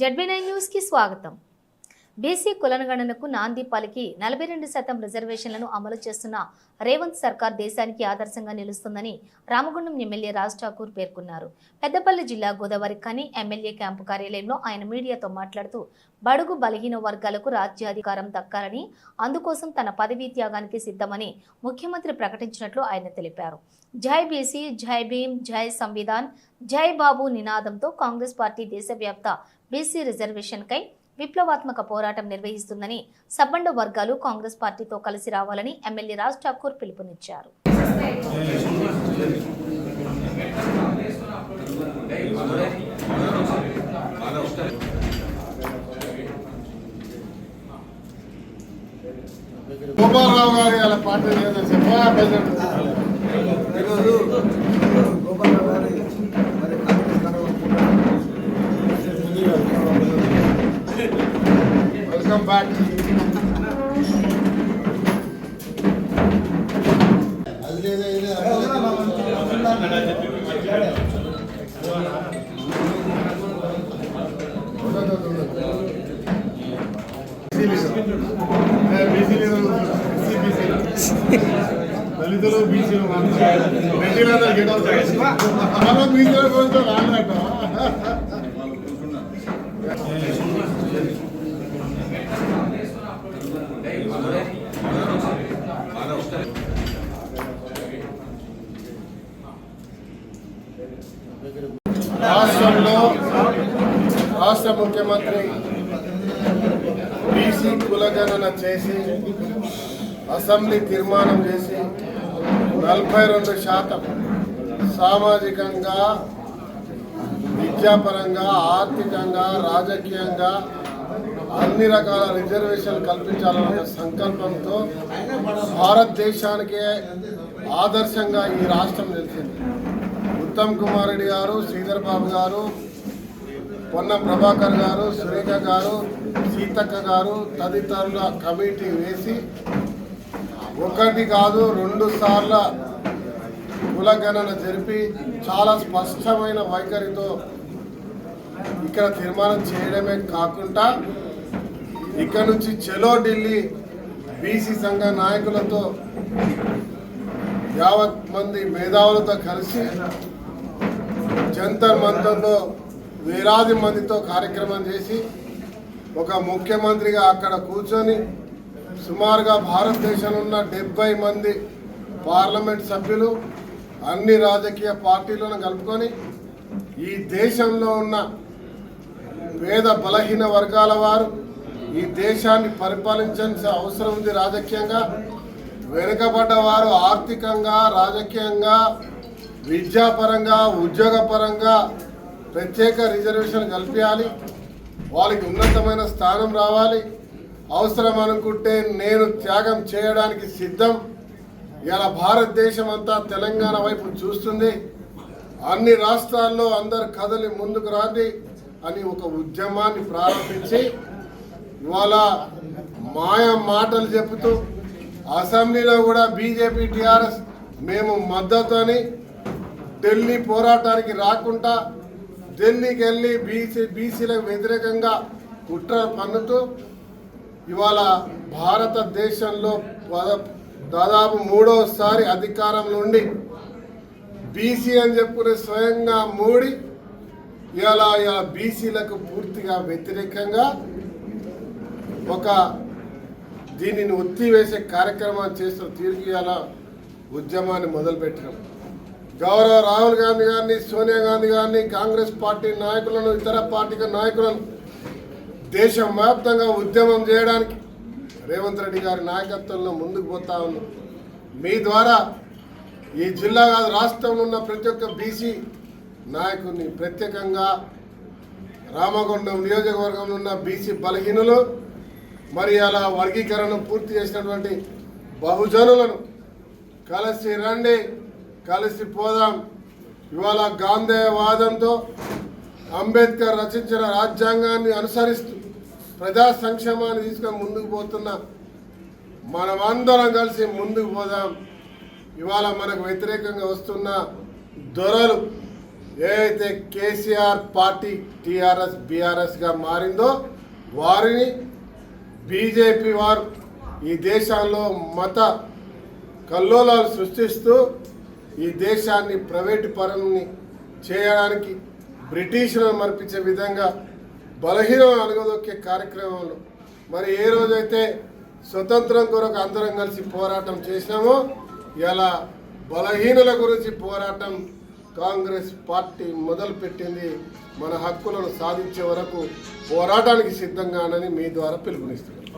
ZB nine న్యూస్కి స్వాగతం. BC కులనగణనకు నాంది పలికి నలభై రెండు శాతం రిజర్వేషన్లను అమలు చేస్తున్న రేవంత్ సర్కార్ దేశానికి ఆదర్శంగా నిలుస్తుందని రామగుండం ఎమ్మెల్యే రాజ్ ఠాకూర్ పేర్కొన్నారు. పెద్దపల్లి జిల్లా గోదావరి కని ఎమ్మెల్యే క్యాంపు కార్యాలయంలో ఆయన మీడియాతో మాట్లాడుతూ బడుగు బలహీన వర్గాలకు రాజ్యాధికారం దక్కాలని అందుకోసం తన పదవీ త్యాగానికి సిద్ధమని ముఖ్యమంత్రి ప్రకటించినట్లు ఆయన తెలిపారు. జై బీసీ జై భీమ్ జై సంవిధాన్ జై బాబు నినాదంతో కాంగ్రెస్ పార్టీ దేశవ్యాప్త బీసీ రిజర్వేషన్కై విప్లవాత్మక పోరాటం నిర్వహిస్తుందని సబ్బండ వర్గాలు కాంగ్రెస్ పార్టీతో కలిసి రావాలని ఎమ్మెల్యే రాజ్ ఠాకూర్ పిలుపునిచ్చారు. గోపాలరావు గారి వాళ్ళ పార్టీ దళితులు బీసీలు రెడ్డిలందరూ గెట్ అవుతారు బీసీల గురించి రానట్టు రాష్ట్రంలో రాష్ట్ర ముఖ్యమంత్రి బీసీ కులగణన చేసి అసెంబ్లీ తీర్మానం చేసి నలభై రెండు శాతం సామాజికంగా విద్యాపరంగా ఆర్థికంగా రాజకీయంగా అన్ని రకాల రిజర్వేషన్ కల్పించాలన్న సంకల్పంతో భారతదేశానికే ఆదర్శంగా ఈ రాష్ట్రం నిలిచింది. ఉత్తమ్ కుమార్ రెడ్డి గారు శ్రీధర్ బాబు గారు పొన్న ప్రభాకర్ గారు సురేఖ గారు సీతక్క గారు తదితరుల కమిటీ వేసి ఒకటి కాదు రెండు సార్ల కులగణన జరిపి చాలా స్పష్టమైన వైఖరితో ఇక్కడ తీర్మానం చేయడమే కాకుండా ఇక్కడ నుంచి చెలో ఢిల్లీ బీసీ సంఘ నాయకులతో యావత్ మంది మేధావులతో కలిసి జంతర్ మంతర్లో వేలాది మందితో కార్యక్రమం చేసి ఒక ముఖ్యమంత్రిగా అక్కడ కూర్చొని సుమారుగా భారతదేశంలో ఉన్న డెబ్బై మంది పార్లమెంట్ సభ్యులు అన్ని రాజకీయ పార్టీలను కలుపుకొని ఈ దేశంలో ఉన్న పేద బలహీన వర్గాల వారు ఈ దేశాన్ని పరిపాలించాల్సిన అవసరం ఉంది రాజకీయంగా. వెనుకబడ్డ వారు ఆర్థికంగా రాజకీయంగా విద్యాపరంగా ఉద్యోగపరంగా ప్రత్యేక రిజర్వేషన్ కల్పించాలి. వాళ్ళకి ఉన్నతమైన స్థానం రావాలి. అవసరం అనుకుంటే నేను త్యాగం చేయడానికి సిద్ధం. ఇలా భారతదేశం అంతా తెలంగాణ వైపు చూస్తుంది. అన్ని రాష్ట్రాల్లో అందరు కదలి ముందుకు రాది అని ఒక ఉద్యమాన్ని ప్రారంభించి ఇవాళ మాయ మాటలు చెబుతూ అసెంబ్లీలో కూడా బీజేపీ టీఆర్ఎస్ మేము మద్దతు అని ఢిల్లీ పోరాటానికి రాకుండా ఢిల్లీకి వెళ్ళి బీసీ బీసీలకు వ్యతిరేకంగా కుట్ర పన్నుతూ ఇవాళ భారతదేశంలో దాదాపు మూడోసారి అధికారం నుండి బీసీ అని చెప్పుకునే స్వయంగా మూడి ఇలా ఇలా బీసీలకు పూర్తిగా వ్యతిరేకంగా ఒక దీనిని ఒత్తివేసే కార్యక్రమాన్ని చేస్తున్న తీరుకి ఇలా ఉద్యమాన్ని మొదలుపెట్టినాం. గౌరవ రాహుల్ గాంధీ గారిని సోనియా గాంధీ గారిని కాంగ్రెస్ పార్టీ నాయకులను ఇతర పార్టీల నాయకులను దేశం వ్యాప్తంగా ఉద్యమం చేయడానికి రేవంత్ రెడ్డి గారి నాయకత్వంలో ముందుకు పోతా ఉన్నాం. మీ ద్వారా ఈ జిల్లా కాదు రాష్ట్రంలో ఉన్న ప్రతి ఒక్క బీసీ నాయకుడిని ప్రత్యేకంగా రామగుండం నియోజకవర్గంలో ఉన్న బీసీ బలహీనులు మరి అలా వర్గీకరణ పూర్తి చేసినటువంటి బహుజనులను కలిసి రండి. కలిసి పోదాం. ఇవాళ గాంధేయవాదంతో అంబేద్కర్ రచించిన రాజ్యాంగాన్ని అనుసరిస్తూ ప్రజా సంక్షేమాన్ని తీసుకొని ముందుకు పోతున్న మనమందరం కలిసి ముందుకు పోదాం. ఇవాళ మనకు వ్యతిరేకంగా వస్తున్న దొరలు ఏదైతే కేసీఆర్ పార్టీ టీఆర్ఎస్ బీఆర్ఎస్గా మారిందో వారిని బీజేపీ వారు ఈ దేశంలో మత కల్లోలాలు సృష్టిస్తూ ఈ దేశాన్ని ప్రైవేటు పరల్ని చేయడానికి బ్రిటిషులను మర్పించే విధంగా బలహీనం అణగదొక్కే కార్యక్రమంలో మరి ఏ రోజైతే స్వతంత్రం కొరకు అందరం కలిసి పోరాటం చేసినామో ఇలా బలహీనుల గురించి పోరాటం కాంగ్రెస్ పార్టీ మొదలుపెట్టింది. మన హక్కులను సాధించే వరకు పోరాటానికి సిద్ధంగానని మీ ద్వారా పిలుపునిస్తున్నాం.